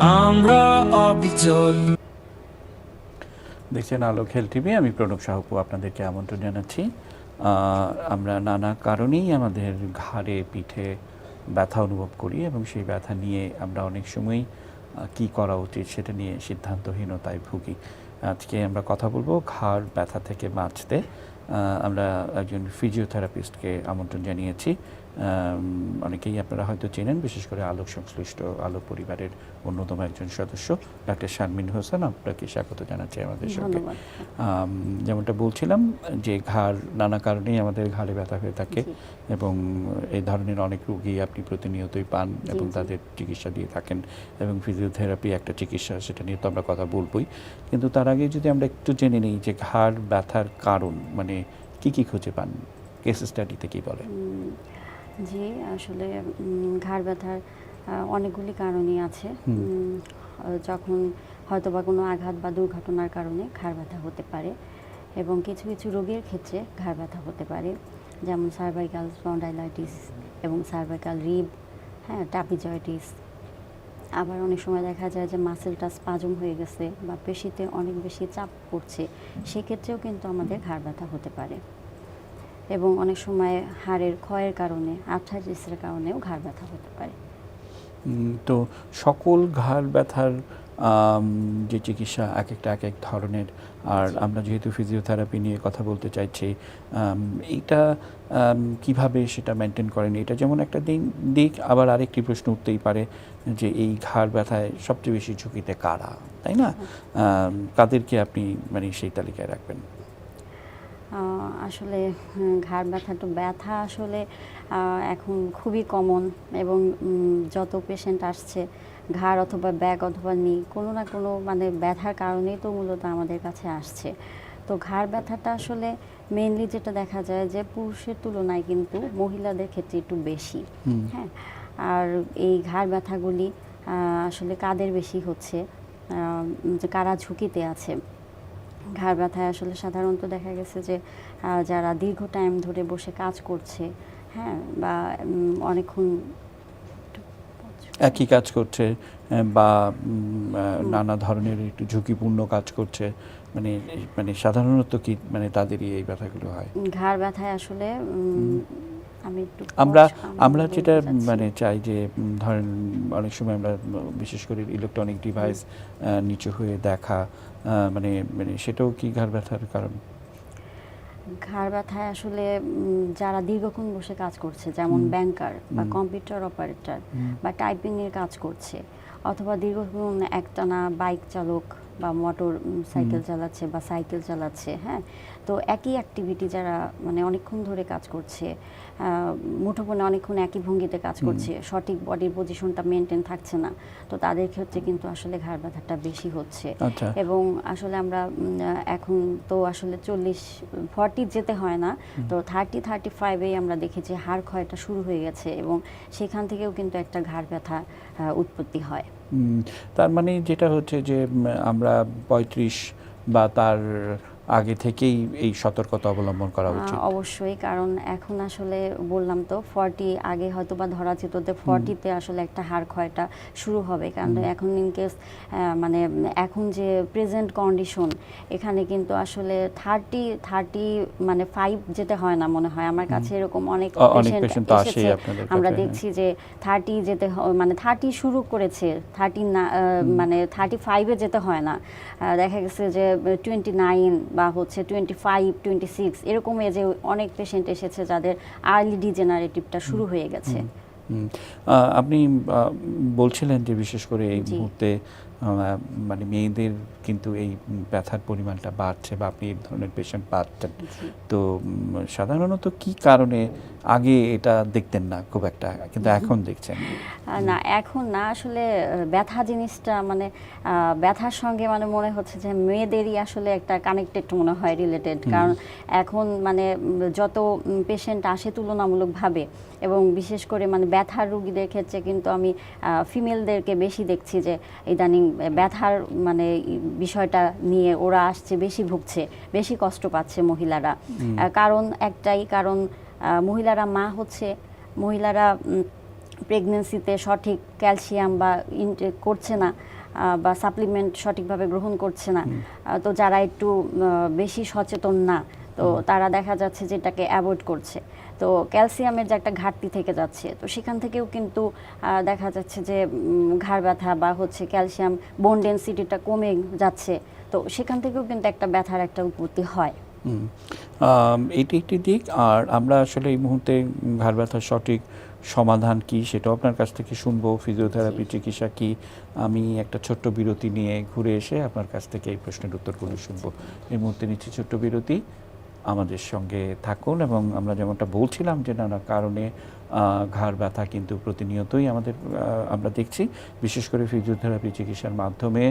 আমরা অবিচল। দেখছেন আলো খেল টিভি, আমি প্রণব সাহপু আপনাদেরকে আমন্ত্রণ জানাচ্ছি। আমরা নানা কারণেই আমাদের ঘাড়ে, পিঠে ব্যথা অনুভব করি এবং সেই ব্যথা নিয়ে আমরা অনেক সময়ই কি করা উচিত সেটা নিয়ে সিদ্ধান্তহীনতায় ভুগি। আজকে আমরা কথা বলব ঘাড় ব্যথা থেকে বাঁচতে। আমরা একজন ফিজিওথেরাপিস্টকে আমন্ত্রণ জানিয়েছি। অনেকেই আপনারা হয়তো চেনেন বিশেষ করে আলোক সংশ্লিষ্ট আলোক পরিবারের অন্যতম একজন সদস্য ডাক্তার শারমিন হোসেন। আপনাকে স্বাগত জানাচ্ছি আমাদের সঙ্গে। যেমনটা বলছিলাম যে ঘাড় নানা কারণেই আমাদের ঘাড়ে ব্যথা হয়ে থাকে এবং এই ধরনের অনেক রোগী আপনি প্রতিনিয়তই পান এবং তাদের চিকিৎসা দিয়ে থাকেন এবং ফিজিওথেরাপি একটা চিকিৎসা সেটা নিয়ে তো আমরা কথা বলবই। কিন্তু তার আগে যদি আমরা একটু জেনে নিই যে ঘাড় ব্যথার কারণ মানে কি কি খুঁজে পান? কেস স্টাডিতে কি বলে? জি আসলে ঘাড় ব্যথার অনেকগুলি কারণই আছে। যখন হয়তো বা কোনো আঘাত বা দুর্ঘটনার কারণে ঘাড় ব্যথা হতে পারে এবং কিছু কিছু রোগের ক্ষেত্রে ঘাড় ব্যথা হতে পারে যেমন সার্ভাইকাল স্পন্ডাইলাইটিস এবং সার্ভাইকাল রিব হ্যাঁ টাপিজয়েটিস আবার অনেক সময় দেখা যায় যে মাসেলটা স্পাজম হয়ে গেছে বা পেশিতে অনেক বেশি চাপ পড়ছে সেক্ষেত্রেও কিন্তু আমাদের ঘাড় ব্যথা হতে পারে। এবং অনেক সময় হাড়ের ক্ষয়ের কারণে আর্থাইটিসের কারণেও ঘাড় ব্যথা হতে পারে। তো সকল ঘাড় ব্যথার যে চিকিৎসা এক একটা এক এক ধরনের আর আমরা যেহেতু ফিজিওথেরাপি নিয়ে কথা বলতে চাইছি আম, কীভাবে সেটা মেনটেন করেন? এটা যেমন একটা দিন দিক আবার আরেকটি প্রশ্ন উঠতেই পারে যে এই ঘাড় ব্যথায় সবচেয়ে বেশি ঝুঁকিতে কারা তাই না? কাদেরকে আপনি মানে সেই তালিকায় রাখবেন? আসলে ঘাড় ব্যথা তো ব্যথা আসলে এখন খুবই কমন এবং যত পেশেন্ট আসছে ঘাড় অথবা ব্যাগ অথবা নি কোনো না কোনো মানে ব্যথার কারণেই তো মূলত আমাদের কাছে আসছে। তো ঘাড় ব্যথাটা আসলে মেনলি যেটা দেখা যায় যে পুরুষের তুলনায় কিন্তু মহিলাদের ক্ষেত্রে একটু বেশি। হ্যাঁ আর এই ঘাড় ব্যথাগুলি আসলে কাদের বেশি হচ্ছে? যে কারা ঝুঁকিতে আছে? ঘাড় ব্যথায় আসলে সাধারণত দেখা গেছে যে যারা দীর্ঘ টাইম ধরে বসে কাজ করছে হ্যাঁ বা অনেকক্ষণ একই কাজ করছে বা নানা ধরনের একটু ঝুঁকিপূর্ণ কাজ করছে মানে মানে সাধারণত কি মানে তাদেরই এই ব্যথাগুলো হয়? ঘাড় ব্যথায় আসলে আমরা আমরা যেটা মানে চাই যে ধরেন অনেক সময় আমরা বিশেষ করে ইলেকট্রনিক ডিভাইস নিচু হয়ে দেখা মানে মানে সেটাও কি ঘাড় ব্যথার কারণ? ঘাড় ব্যথায় আসলে যারা দীর্ঘক্ষণ বসে কাজ করছে যেমন ব্যাংকার বা কম্পিউটার অপারেটর বা টাইপিং এর কাজ করছে অথবা দীর্ঘক্ষণ একটানা বাইক চালক বা মোটর সাইকেল চালাচ্ছে বা সাইকেল চালাচ্ছে হ্যাঁ? তো একই অ্যাক্টিভিটি যারা মানে অনেকক্ষণ ধরে কাজ করছে মুঠোফোনে অনেকক্ষণ একই ভঙ্গিতে কাজ করছে সঠিক বডির পজিশনটা মেনটেন থাকছে না তো তাদের ক্ষেত্রে কিন্তু আসলে ঘাড় ব্যথাটা বেশি হচ্ছে। আচ্ছা। এবং আসলে আমরা এখন তো আসলে চল্লিশ ফর্টি যেতে হয় না তো থার্টি থার্টি ফাইভেই আমরা দেখেছি হাড় ক্ষয়টা শুরু হয়ে গেছে এবং সেখান থেকেও কিন্তু একটা ঘাড় ব্যথা উৎপত্তি হয়। তার মানে যেটা হচ্ছে যে আমরা পঁয়ত্রিশ বা তার আগে থেকেই এই সতর্কতা অবলম্বন করা উচিত। অবশ্যই কারণ এখন আসলে বললাম তো ফর্টি আগে হয়তো বা ধরা যেত যে ফর্টিতে আসলে একটা হাড় ক্ষয়টা শুরু হবে। কারণ এখন ইন কেস মানে এখন যে প্রেজেন্ট কন্ডিশন এখানে কিন্তু আসলে থার্টি থার্টি মানে ফাইভ যেতে হয় না মনে হয়। আমার কাছে এরকম অনেক পেশেন্ট এসেছে। আমরা হ্যাঁ। দেখছি যে থার্টি যেতে মানে থার্টি শুরু করেছে থার্টি না মানে থার্টি ফাইভে যেতে হয় না। দেখা গেছে যে টোয়েন্টি নাইন বা হচ্ছে টোয়েন্টি ফাইভ টোয়েন্টি সিক্স এরকম এজে অনেক পেশেন্ট এসেছে যাদের আর্লি ডিজেনারেটিভটা শুরু হয়ে গেছে। আপনি বলছিলেন যে বিশেষ করে এই মুহূর্তে মানে মেয়েদের কিন্তু এই ব্যথার পরিমাণটা বাড়ছে বা আপনি এই ধরনের পেশেন্ট পাচ্ছেন। তো সাধারণত কি কারণে আগে এটা দেখতেন না খুব একটা কিন্তু এখন দেখছেন। না এখন না আসলে ব্যথা জিনিসটা মানে ব্যথার সঙ্গে মানে মনে হচ্ছে যে মেয়েদেরই আসলে একটা কানেক্টেড মনে হয় রিলেটেড কারণ এখন মানে যত পেশেন্ট আসে তুলনামূলকভাবে এবং বিশেষ করে মানে ব্যথার রুগীদের ক্ষেত্রে কিন্তু আমি ফিমেলদেরকে বেশি দেখছি যে ইদানিং ব্যথার মানে বিষয়টা নিয়ে ওরা আসছে বেশি ভুগছে বেশি কষ্ট পাচ্ছে মহিলারা। কারণ একটাই কারণ মহিলারা মা হচ্ছে মহিলারা প্রেগনেন্সিতে সঠিক ক্যালসিয়াম বা ইনটেক করছে না বা সাপ্লিমেন্ট সঠিকভাবে গ্রহণ করছে না। তো যারা একটু বেশি সচেতন না তো তারা দেখা যাচ্ছে যে এটাকে অ্যাভয়েড করছে। তো ক্যালসিয়ামের যে একটা ঘাটতি থেকে যাচ্ছে তো সেখান থেকেও কিন্তু দেখা যাচ্ছে যে ঘাড় ব্যথা বা হচ্ছে ক্যালসিয়াম বোন ডেন্সিটিটা কমে যাচ্ছে তো সেখান থেকেও কিন্তু একটা ব্যথার একটা উৎপত্তি হয়। এটি একটি দিক আর আমরা আসলে এই মুহূর্তে ঘাড় ব্যথার সঠিক সমাধান কি সেটাও আপনার কাছ থেকে শুনব। ফিজিওথেরাপি চিকিৎসা কি? আমি একটা ছোট্ট বিরতি নিয়ে ঘুরে এসে আপনার কাছ থেকে এই প্রশ্নের উত্তরগুলো শুনব। এই মুহূর্তে নিচ্ছি ছোট্ট বিরতি। আমাদের সঙ্গে থাকুন এবং আমরা যেমনটা বলছিলাম যে নানা কারণে ঘাড় ব্যথা কিন্তু প্রতিনিয়তই আমাদের আমরা দেখছি। বিশেষ করে ফিজিওথেরাপি চিকিৎসার মাধ্যমে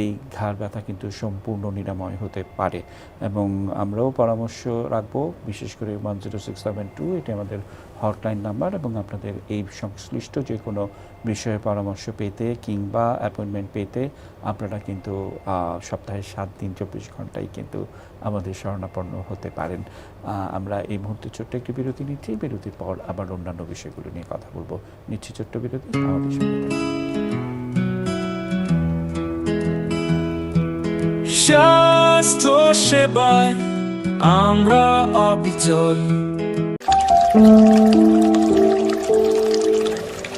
এই ঘাড় ব্যথা কিন্তু সম্পূর্ণ নিরাময় হতে পারে। এবং আমরাও পরামর্শ রাখব, বিশেষ করে one zero six seven two, এটি আমাদের হটলাইন নাম্বার এবং আপনাদের এই সংশ্লিষ্ট যে কোনো বিষয়ে পরামর্শ পেতে কিংবা অ্যাপয়েন্টমেন্ট পেতে আপনারা কিন্তু সপ্তাহে সাত দিন চব্বিশ ঘন্টায় কিন্তু আমাদের শরণাপন্ন হতে পারেন। আমরা এই মুহূর্তে ছোট্ট একটি বিরতি নিচ্ছি। বিরতির পর আবার অন্যান্য বিষয়গুলো নিয়ে কথা বলব। নিচ্ছি ছোট্ট বিরতি। সেবায় আমরা অবিচল।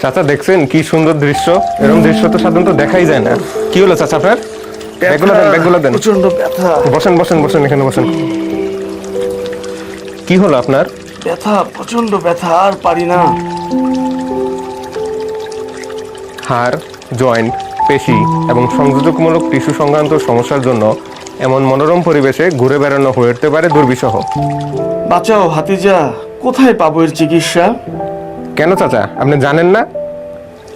চাচা দেখছেন কি সুন্দর দৃশ্য? এরকম দৃশ্য তো সাধারণত দেখাই যায় না। কি হলো চাচা আপনার? ব্যাগগুলো দেন ব্যাগগুলো দেন। প্রচণ্ড ব্যথা। বসেন বসেন বসেন এখানে বসেন। কি হলো আপনার? ব্যথা প্রচণ্ড ব্যথা আর পারি না। হাড় জয়েন্ট পেশি এবং সংযোজকমূলক টিস্যু সংক্রান্ত সমস্যার জন্য এমন মনোরম পরিবেশে ঘুরে বেড়ানো হয়ে উঠতে পারে দুর্বিষহ। বাঁচাও হাতিজা কোথায় পাবো এর চিকিৎসা? কেন চাচা? আপনি জানেন না?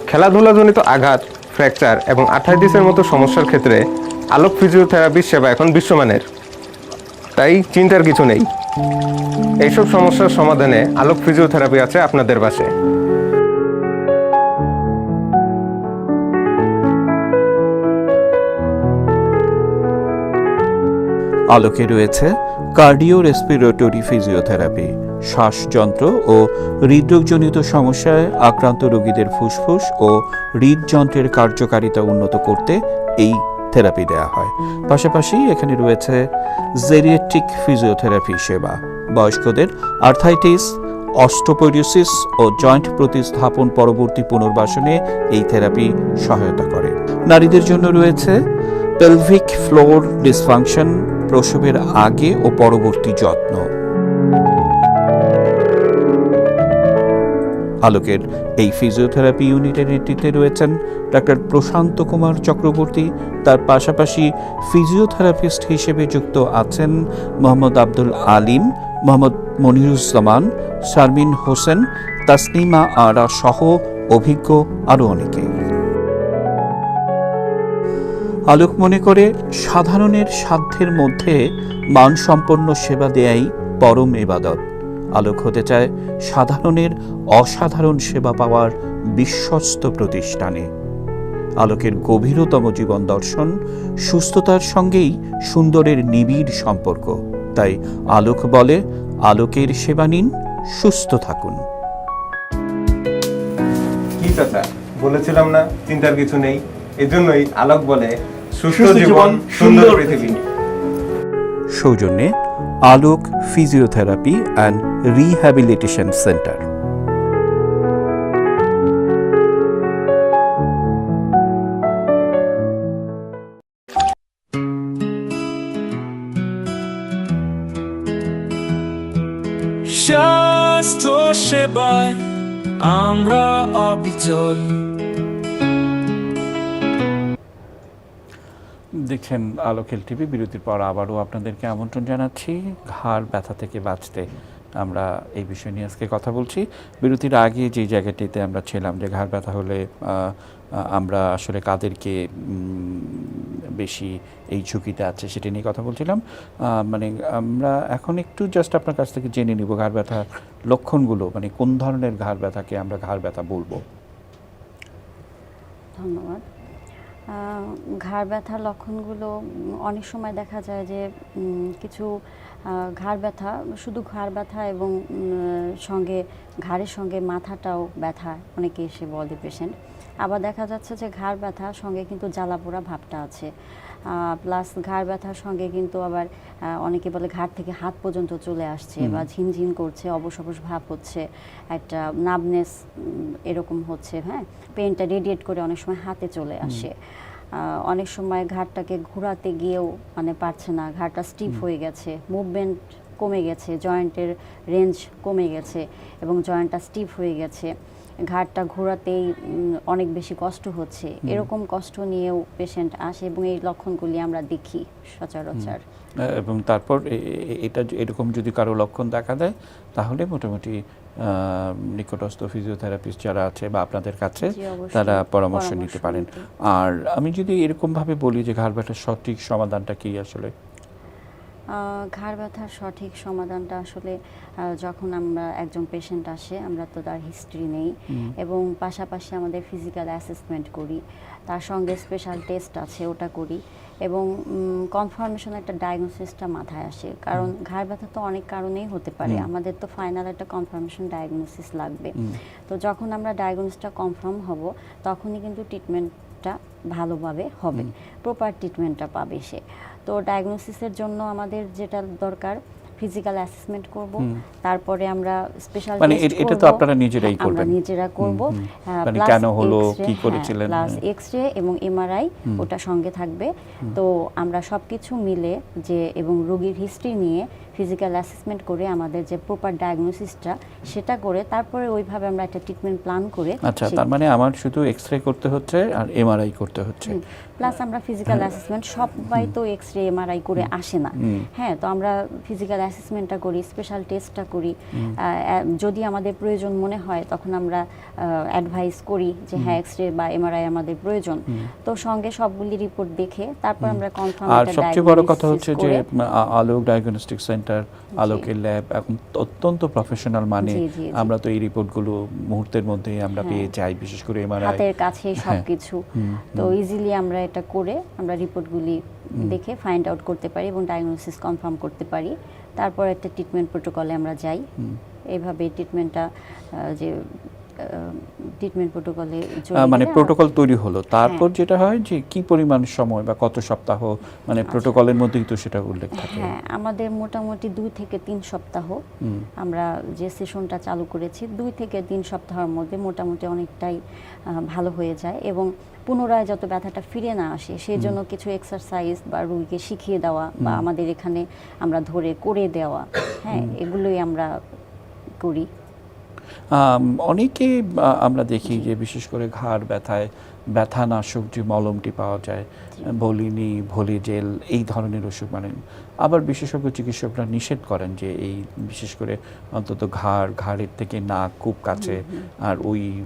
খেলাধুলাজনিত আঘাত ফ্র্যাকচার এবং আর্থাইটিসের মতো সমস্যার ক্ষেত্রে আলোক ফিজিওথেরাপির সেবা এখন বিশ্বমানের। তাই চিন্তার কিছু নেই। এইসব সমস্যার সমাধানে আলোক ফিজিওথেরাপি আছে আপনাদের পাশে। আলোকে রয়েছে কার্ডিও রেসপিরেটরি ফিজিওথেরাপি শ্বাসযন্ত্র ও হৃদরোগজনিত সমস্যায় আক্রান্ত রোগীদের ফুসফুস ও হৃদযন্ত্রের কার্যকারিতা উন্নত করতে এই থেরাপি দেওয়া হয়। পাশাপাশি এখানে রয়েছে জেরিয়েট্রিক ফিজিওথেরাপি সেবা। বয়স্কদের আর্থাইটিস অস্টোপোরিওসিস ও জয়েন্ট প্রতিস্থাপন পরবর্তী পুনর্বাসনে এই থেরাপি সহায়তা করে। নারীদের জন্য রয়েছে পেলভিক ফ্লোর ডিসফাংশন প্রসবের আগে ও পরবর্তী যত্ন। আলোকের এই ফিজিওথেরাপি ইউনিটের নেতৃত্বে রয়েছেন ডাক্তার প্রশান্ত কুমার চক্রবর্তী। তার পাশাপাশি ফিজিওথেরাপিস্ট হিসেবে যুক্ত আছেন মোহাম্মদ আব্দুল আলিম, মোহাম্মদ মনিরুজ্জামান, শারমিন হোসেন, তাসনিমা আরা সহ অভিজ্ঞ আরও অনেকে। আলোক মনে করে সাধারণের সাধ্যের মধ্যে মানসম্পন্ন সেবা দেয়াই পরম এবাদত। আলোক হতে চায় সাধারণের অসাধারণ সেবা পাওয়ার বিশ্বস্ত প্রতিষ্ঠানে। আলোকের গভীরতম জীবন দর্শন সুস্থতার সঙ্গেই সুন্দরের নিবিড় সম্পর্ক। তাই আলোক বলে আলোকের সেবা নিন সুস্থ থাকুন। কি চাচা বলেছিলাম না চিন্তার কিছু নেই। এজন্যই আলোক বলে সুস্থ জীবন সুন্দর পৃথিবী। সৌজন্যে Alok physiotherapy and rehabilitation centre. স্বাস্থ্য সেবায় আমরা অবিচল। দেখছেন আলোকেল টিভি, বিরতির পর আবারও আপনাদেরকে আমন্ত্রণ জানাচ্ছি। ঘাড় ব্যথা থেকে বাঁচতে আমরা এই বিষয় নিয়ে আজকে কথা বলছি। বিরতির আগে যে জায়গাটিতে আমরা ছিলাম, যে ঘাড় ব্যথা হলে আমরা আসলে কাদেরকে বেশি এই ঝুঁকিতে আছে সেটা নিয়ে কথা বলছিলাম। মানে আমরা এখন একটু জাস্ট আপনার কাছ থেকে জেনে নিব ঘাড় ব্যথার লক্ষণগুলো মানে কোন ধরনের ঘাড় ব্যথাকে আমরা ঘাড় ব্যথা বলব। ধন্যবাদ। ঘাড় ব্যথার লক্ষণগুলো অনেক সময় দেখা যায় যে কিছু ঘাড় ব্যথা, শুধু ঘাড় ব্যথা এবং সঙ্গে, ঘাড়ের সঙ্গে মাথাটাও ব্যথা, অনেকে এসে বলে পেশেন্ট আবার দেখা যাচ্ছে যে, ঘাড় ব্যথা সঙ্গে কিন্তু জ্বালাপোড়া ভাবটা আছে। প্লাস ঘাড় ব্যথার সঙ্গে কিন্তু আবার অনেকে বলে ঘাড় থেকে হাত পর্যন্ত চলে আসছে বা ঝিনঝিন করছে অবশ অবশ ভাব হচ্ছে একটা নাবনেস এরকম হচ্ছে হ্যাঁ? পেনটা রেডিয়েট করে অনেক সময় হাতে চলে আসে। অনেক সময় ঘাড়টাকে ঘোরাতে গিয়েও মানে পারছে না ঘাড়টা স্টিফ হয়ে গেছে মুভমেন্ট কমে গেছে জয়েন্টের রেঞ্জ কমে গেছে এবং জয়েন্টটা স্টিফ হয়ে গেছে। ঘাড়টা ঘোরাতেই অনেক বেশি কষ্ট হচ্ছে। এরকম কষ্ট নিয়েও পেশেন্ট আসে এবং এই লক্ষণগুলি আমরা দেখি সচরাচর। এবং তারপর এটা এরকম যদি কারও লক্ষণ দেখা দেয় তাহলে মোটামুটি আহ, নিকটস্থ ফিজিওথেরাপিস্ট যারা আছে বা আপনাদের কাছে তারা পরামর্শ নিতে। পারেন। আর আমি যদি এরকমভাবে বলি যে ঘাড় ব্যথার সঠিক সমাধানটা কি আসলে? ঘাড় ব্যথার সঠিক সমাধানটা আসলে যখন আমরা একজন পেশেন্ট আসে আমরা তো তার হিস্ট্রি নেই। এবং পাশাপাশি আমাদের ফিজিক্যাল অ্যাসেসমেন্ট করি। তার সঙ্গে স্পেশাল টেস্ট আছে ওটা করি। এবং কনফার্মেশন একটা ডায়াগনোসিসটা মাথায় আসে। কারণ ঘাড় ব্যথা তো অনেক কারণেই হতে পারে। আমাদের তো ফাইনাল একটা কনফার্মেশন ডায়াগনোসিস লাগবে। তো যখন আমরা ডায়াগনোসিসটা কনফার্ম হব তখনই কিন্তু ট্রিটমেন্টটা ভালোভাবে হবে। প্রপার ট্রিটমেন্টটা পাবে সে। তো ডায়াগনোসিসের জন্য আমাদের যেটা দরকার ফিজিক্যাল অ্যাসেসমেন্ট করব তারপরে আমরা স্পেশাল মানে এটা তো আপনারা নিজেরাই করবেন। আমরা নিজেরা করব। মানে কেন হলো, কি করেছিলেন, প্লাস হ্যাঁ। এক্স রে এবং এমআরআই ওটা সঙ্গে থাকবে। তো আমরা সবকিছু মিলে যে এবং রোগীর হিস্ট্রি নিয়ে ফিজিক্যাল অ্যাসেসমেন্ট করে আমাদের যে প্রপার ডায়াগনোসিসটা সেটা করে তারপরে ওইভাবে আমরা একটা ট্রিটমেন্ট প্ল্যান করে আচ্ছা তার মানে আমার শুধু এক্স রে করতে হচ্ছে আর এমআরআই করতে হচ্ছে। প্লাস আমরা ফিজিক্যাল অ্যাসেসমেন্ট সবাই তো এক্স রে এমআরআই করে আসে না। হ্যাঁ তো আমরা ফিজিক্যাল অ্যাসেসমেন্টটা করি স্পেশাল টেস্টটা করি যদি আমাদের প্রয়োজন মনে হয় তখন আমরা অ্যাডভাইস করি যে হ্যাঁ এক্স রে বা এমআরআই আমাদের প্রয়োজন। তো সঙ্গে সবগুলি রিপোর্ট দেখে তারপর আমরা কনফার্ম আর সবচেয়ে বড় কথা হচ্ছে যে আলোক ডায়াগনস্টিক সেন্টার আলোকের ল্যাব এখন অত্যন্ত প্রফেশনাল মানে। আমরা তো এই রিপোর্টগুলো মুহূর্তের মধ্যেই আমরা পেয়ে যাই বিশেষ করে এমআরআই হাতের কাছে হ্যাঁ। সবকিছু। তো ইজিলি আমরা এটা করে আমরা রিপোর্টগুলি দেখে ফাইন্ড আউট করতে পারি এবং ডায়াগনোসিস কনফার্ম করতে পারি। তারপর একটা ট্রিটমেন্ট প্রোটোকলে আমরা যাই। এইভাবে ট্রিটমেন্টটা যে ট্রিটমেন্ট প্রোটোকলে মানে প্রোটোকল তৈরি হলো। তারপর হ্যাঁ। যেটা হয় যে কি পরিমাণ সময় বা কত সপ্তাহ মানে প্রোটোকলের মধ্যেই তো সেটা উল্লেখ থাকে। হ্যাঁ আমাদের মোটামুটি দুই থেকে তিন সপ্তাহ আমরা যে সেশনটা চালু করেছি দুই থেকে তিন সপ্তাহের মধ্যে মোটামুটি অনেকটাই ভালো হয়ে যায় এবং পুনরায় যত ব্যথাটা ফিরে না আসে সেই জন্য কিছু এক্সারসাইজ বা রুগীকে শিখিয়ে দেওয়া বা আমাদের এখানে আমরা ধরে করে দেওয়া হ্যাঁ এগুলোই আমরা করি। অনেকে আমরা দেখি যে বিশেষ করে ঘাড় ব্যথায় ব্যথা ব্যথানাশক যে মলমটি পাওয়া যায় ভলিনি ভলি জেল এই ধরনের ওষুধ মানে আবার বিশেষজ্ঞ চিকিৎসকরা নিষেধ করেন যে এই বিশেষ করে অন্তত ঘাড় ঘাড়ের থেকে নাক খুব কাছে আর ওই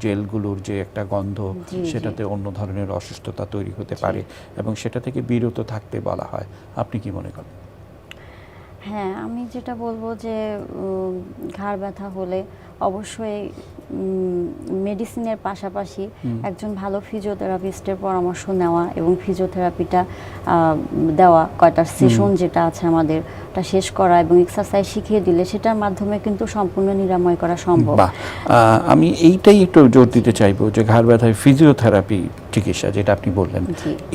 জেলগুলোর যে একটা গন্ধ। সেটাতে অন্য ধরনের অসুস্থতা তৈরি হতে পারে এবং সেটা থেকে বিরত থাকতে বলা হয়। আপনি কি মনে করেন? হ্যাঁ আমি যেটা বলব যে ঘাড় ব্যথা হলে অবশ্যই মেডিসিনের পাশাপাশি একজন ভালো ফিজিওথেরাপিস্টের পরামর্শ নেওয়া এবং ফিজিওথেরাপিটা দেওয়া কয়টা সেশন যেটা আছে আমাদের ওটা শেষ করা এবং এক্সারসাইজ শিখিয়ে দিলে সেটার মাধ্যমে কিন্তু সম্পূর্ণ নিরাময় করা সম্ভব। আমি এইটাই একটু জোর দিতে চাইব যে ঘাড় ব্যথায় ফিজিওথেরাপি চিকিৎসা যেটা আপনি বললেন।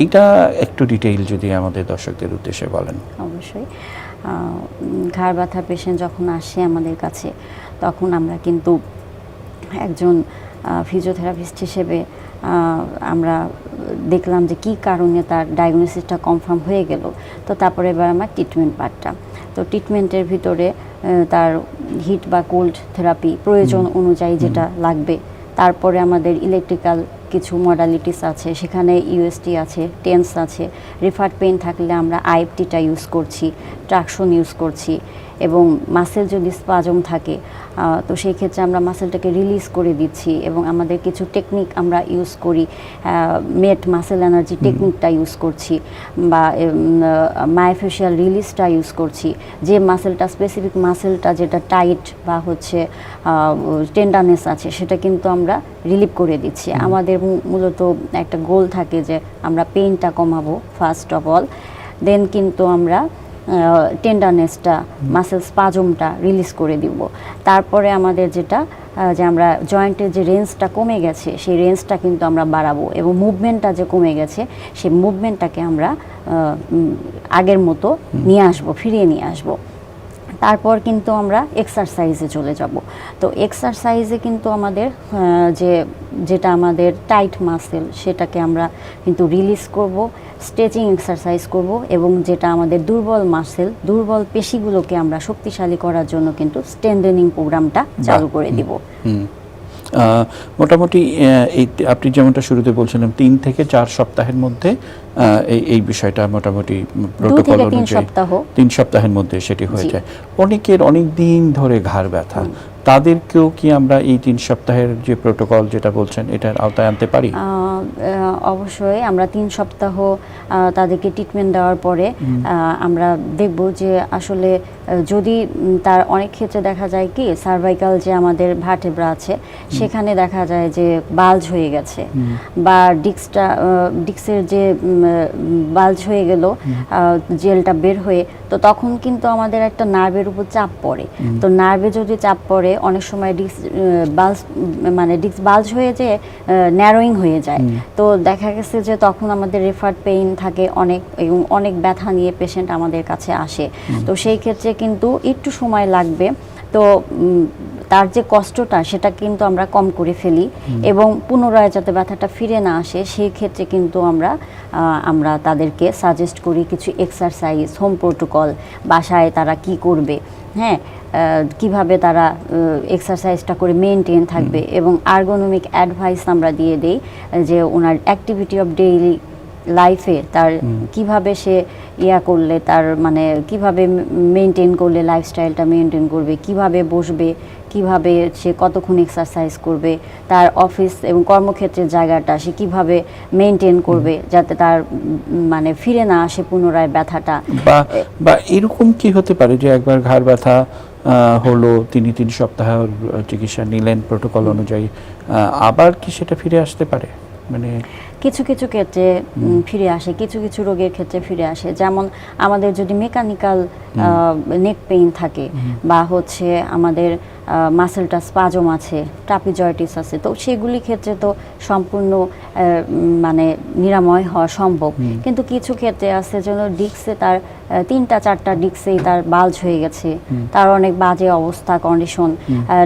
এটা একটু ডিটেইল যদি আমাদের দর্শকদের উদ্দেশ্যে বলেন। অবশ্যই। ঘাড় ব্যথা পেশেন্ট যখন আসে আমাদের কাছে তখন আমরা কিন্তু একজন ফিজিওথেরাপিস্ট হিসেবে আমরা দেখলাম যে কি কারণে তার ডায়াগনোসিসটা কনফার্ম হয়ে গেল। তো তারপরে এবার আমার ট্রিটমেন্ট পার্টটা তো ট্রিটমেন্টের ভিতরে তার হিট বা কোল্ড থেরাপি প্রয়োজন অনুযায়ী যেটা লাগবে। তারপরে আমাদের ইলেকট্রিক্যাল কিছু মডালিটিস আছে সেখানে ইউএসটি আছে টেন্স আছে। রিফার্ড পেন থাকলে আমরা আইএফটিটা ইউজ করছি। ট্রাকশন ইউজ করছি এবং মাসেল যদি স্পাজম থাকে তো সেই ক্ষেত্রে আমরা মাসেলটাকে রিলিজ করে দিচ্ছি এবং আমাদের কিছু টেকনিক আমরা ইউজ করি মেট মাসেল এনার্জি টেকনিকটা ইউজ করছি বা মায়োফেশিয়াল রিলিজটা ইউজ করছি যে মাসেলটা স্পেসিফিক মাসেলটা যেটা টাইট বা হচ্ছে টেন্ডারনেস আছে সেটা কিন্তু আমরা রিলিভ করে দিচ্ছি। আমাদের মূলত একটা গোল থাকে যে আমরা পেইনটা কমাবো ফার্স্ট অফ অল দেন কিন্তু আমরা টেন্ডারনেসটা মাসেলস পাজমটা রিলিজ করে দিব। তারপরে আমাদের যেটা যে আমরা জয়েন্টের যে রেঞ্জটা কমে গেছে সেই রেঞ্জটা কিন্তু আমরা বাড়াবো এবং মুভমেন্টটা যে কমে গেছে সেই মুভমেন্টটাকে আমরা আগের মতো নিয়ে আসব ফিরিয়ে নিয়ে আসব। তারপর কিন্তু আমরা এক্সারসাইজে চলে যাব। তো এক্সারসাইজে কিন্তু আমাদের যে যেটা আমাদের টাইট মাসেল সেটাকে আমরা কিন্তু রিলিজ করব স্ট্রেচিং এক্সারসাইজ করব এবং যেটা আমাদের দুর্বল মাসেল দুর্বল পেশিগুলোকে আমরা শক্তিশালী করার জন্য কিন্তু স্ট্রেন্থেনিং প্রোগ্রামটা চালু করে দিব। মোটামুটি আহ, এই আপনি যেমনটা শুরুতে বলছিলেন তিন থেকে চার সপ্তাহের মধ্যে আহ, এই এই বিষয়টা মোটামুটি প্রোটোকল অনুযায়ী তিন সপ্তাহের মধ্যে সেটি হয়ে যায়। অনেকের অনেক দিন ধরে ঘাড় ব্যথা। তাদেরকেও কি আমরা এই তিন সপ্তাহের যে প্রোটোকল যেটা বলছেন এটার আওতায় আনতে পারি? অবশ্যই। আমরা তিন সপ্তাহ তাদেরকে ট্রিটমেন্ট দেওয়ার পরে আমরা দেখব যে আসলে যদি তার অনেক ক্ষেত্রে দেখা যায় কি সার্ভাইকাল যে আমাদের ভার্টেব্রা আছে সেখানে দেখা যায় যে বালজ হয়ে গেছে। বা ডিক্সটা ডিক্সের যে বালজ হয়ে গেল জেলটা বের হয়ে তো তখন কিন্তু আমাদের একটা নার্ভের উপর চাপ পড়ে। তো নার্ভে যদি চাপ পড়ে অনেক সময় ডিস্ক বালজ মানে ডিস্ক বালজ হয়ে যে ন্যারোয়িং হয়ে যায়। তো দেখা গেছে যে তখন আমাদের রেফার পেইন থাকে অনেক এবং অনেক ব্যথা নিয়ে পেশেন্ট আমাদের কাছে আসে। তো সেই ক্ষেত্রে কিন্তু একটু সময় লাগবে। তো তার যে কষ্টটা সেটা কিন্তু আমরা কম করে ফেলি এবং পুনরায় যাতে ব্যথাটা ফিরে না আসে সেই ক্ষেত্রে কিন্তু আমরা আমরা তাদেরকে সাজেস্ট করি কিছু এক্সারসাইজ হোম প্রোটোকল বাসায় তারা কি করবে হ্যাঁ? কীভাবে তারা এক্সারসাইজটা করে মেনটেন থাকবে এবং আর্গোনমিক অ্যাডভাইস আমরা দিয়ে দেই যে ওনার অ্যাক্টিভিটি অফ ডেইলি লাইফে তার কীভাবে সে ইয়া করলে তার মানে কীভাবে মেনটেন করলে লাইফস্টাইলটা মেনটেন করবে কীভাবে বসবে কীভাবে সে কতক্ষণ এক্সারসাইজ করবে তার অফিস এবং কর্মক্ষেত্রের জায়গাটা সে কীভাবে মেনটেন করবে যাতে তার মানে ফিরে না আসে পুনরায় ব্যথাটা। বা বা এরকম কি হতে পারে যে একবার ঘাড় ব্যথা হলো তিনি তিন সপ্তাহ চিকিৎসা নিলেন প্রোটোকল অনুযায়ী আবার কি সেটা ফিরে আসতে পারে? মানে কিছু কিছু ক্ষেত্রে ফিরে আসে কিছু কিছু রোগের ক্ষেত্রে ফিরে আসে। যেমন আমাদের যদি মেকানিক্যাল নেক পেইন থাকে বা হচ্ছে আমাদের মাসেলটা স্পাজম আছে ট্রাপিজয়টিস আছে তো সেগুলি ক্ষেত্রে তো সম্পূর্ণ মানে নিরাময় হওয়া সম্ভব। কিন্তু কিছু ক্ষেত্রে আছে যেন ডিক্সে তার তিনটা চারটা ডিক্সেই তার বালজ হয়ে গেছে। তার অনেক বাজে অবস্থা কন্ডিশন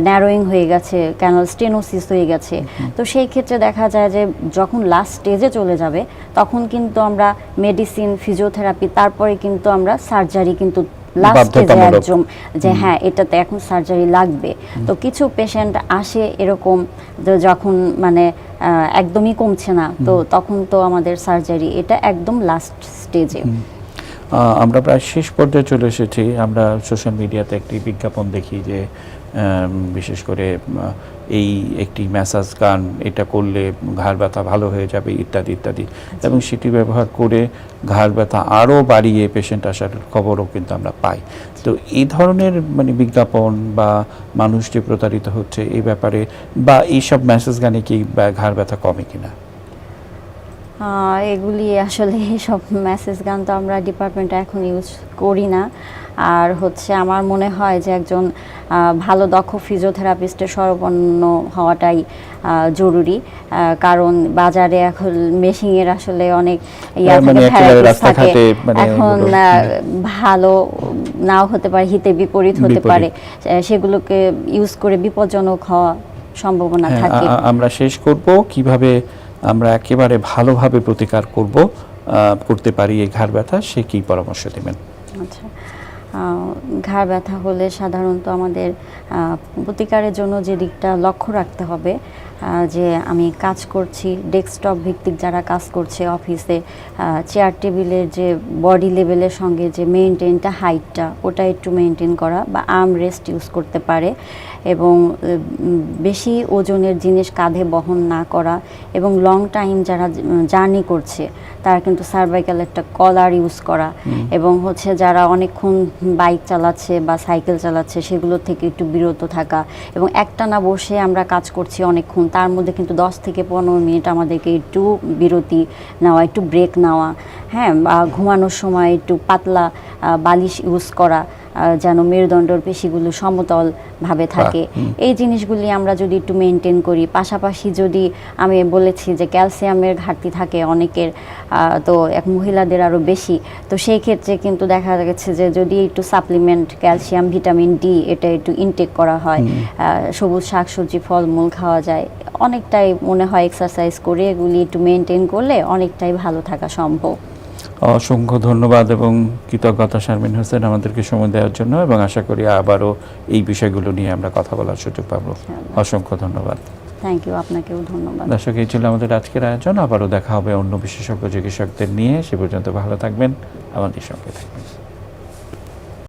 ন্যারোয়িং হয়ে গেছে ক্যানাল স্টেনোসিস হয়ে গেছে। তো সেই ক্ষেত্রে দেখা যায় যে যখন লাস্ট স্টেজে চলে যাবে তখন কিন্তু আমরা মেডিসিন ফিজিওথেরাপি তারপরে কিন্তু আমরা সার্জারি কিন্তু লাস্ট। একদম যে হ্যাঁ এটাতে এখন সার্জারি লাগবে। তো কিছু পেশেন্ট আসে এরকম যখন মানে একদমই কমছে না তো তখন তো আমাদের সার্জারি এটা একদম লাস্ট স্টেজে আমরা প্রায় শেষ পর্যায়ে চলে এসেছি। আমরা সোশ্যাল মিডিয়াতে একটি বিজ্ঞাপন দেখি যে বিশেষ করে এই একটি ম্যাসাজ গান এটা করলে ঘাড় ব্যথা ভালো হয়ে যাবে ইত্যাদি ইত্যাদি। এবং সেটি ব্যবহার করে ঘাড় ব্যথা আরও বাড়িয়ে পেশেন্ট আসার খবরও কিন্তু আমরা পাই। তো এই ধরনের মানে বিজ্ঞাপন বা মানুষ যে প্রতারিত হচ্ছে এই ব্যাপারে বা এইসব ম্যাসেজ গানে কি বা- ঘাড় ব্যথা কমে কিনা এগুলি আসলে সব মেসেজ গান তো আমরা ডিপার্টমেন্টে এখন ইউজ করি না। আর হচ্ছে আমার মনে হয় যে একজন ভালো দক্ষ ফিজিওথেরাপিস্টের সর্বপন্ন হওয়াটাই জরুরি। কারণ বাজারে এখন মেশিনের আসলে অনেক ইয়া হ্যাঁ, মানে থাকে মানে এখন ভালো নাও হতে পারে হিতে বিপরীত হতে পারে। সেগুলোকে ইউজ করে বিপজ্জনক হওয়া সম্ভাবনা হ্যাঁ, থাকে। আমরা শেষ করব। কীভাবে আমরা একেবারে ভালোভাবে প্রতিকার করব করতে পারি এই ঘাড় ব্যথা সে কি পরামর্শ দেবেন? আচ্ছা। ঘাড় ব্যথা হলে সাধারণত আমাদের প্রতিকারের জন্য যে দিকটা লক্ষ্য রাখতে হবে যে আমি কাজ করছি ডেস্কটপ ভিত্তিক যারা কাজ করছে অফিসে চেয়ার টেবিলের যে বডি লেভেলের সঙ্গে যে মেনটেনটা হাইটটা ওটা একটু মেনটেন করা বা আর্ম রেস্ট ইউজ করতে পারে এবং বেশি ওজনের জিনিস কাঁধে বহন না করা এবং লং টাইম যারা জার্নি করছে তারা কিন্তু সার্ভাইকাল একটা কলার ইউজ করা এবং হচ্ছে যারা অনেকক্ষণ বাইক চালাচ্ছে বা সাইকেল চালাচ্ছে সেগুলো থেকে একটু বিরত থাকা এবং একটানা বসে আমরা কাজ করছি অনেকক্ষণ তার মধ্যে কিন্তু দশ থেকে পনেরো মিনিট আমাদেরকে একটু বিরতি নেওয়া, একটু ব্রেক নেওয়া হ্যাঁ বা ঘুমানোর সময় একটু পাতলা বালিশ ইউজ করা যেন মেরুদণ্ডর পেশিগুলো সমতলভাবে থাকে। এই জিনিসগুলি আমরা যদি একটু মেনটেন করি পাশাপাশি যদি আমি বলেছি যে ক্যালসিয়ামের ঘাটতি থাকে অনেকের তো এক মহিলাদের আরও বেশি তো সেই ক্ষেত্রে কিন্তু দেখা গেছে যে যদি একটু সাপ্লিমেন্ট ক্যালসিয়াম ভিটামিন ডি এটা একটু ইনটেক করা হয় সবুজ শাকসবজি ফলমূল খাওয়া যায় অনেকটাই মনে হয় এক্সারসাইজ করে এগুলি একটু মেনটেন করলে অনেকটাই ভালো থাকা সম্ভব। অসংখ্য ধন্যবাদ এবং কৃতজ্ঞতা শারমিন হোসেন আমাদেরকে সময় দেওয়ার জন্য এবং আশা করি আবারও এই বিষয়গুলো নিয়ে আমরা কথা বলার সুযোগ পাবো। অসংখ্য ধন্যবাদ। থ্যাংক ইউ আপনাকেও ধন্যবাদ। দর্শক এই ছিল আমাদের আজকের আয়োজন। আবারও দেখা হবে অন্য বিশেষজ্ঞ চিকিৎসকদের নিয়ে। সে পর্যন্ত ভালো থাকবেন আমাদের সঙ্গে থাকবেন।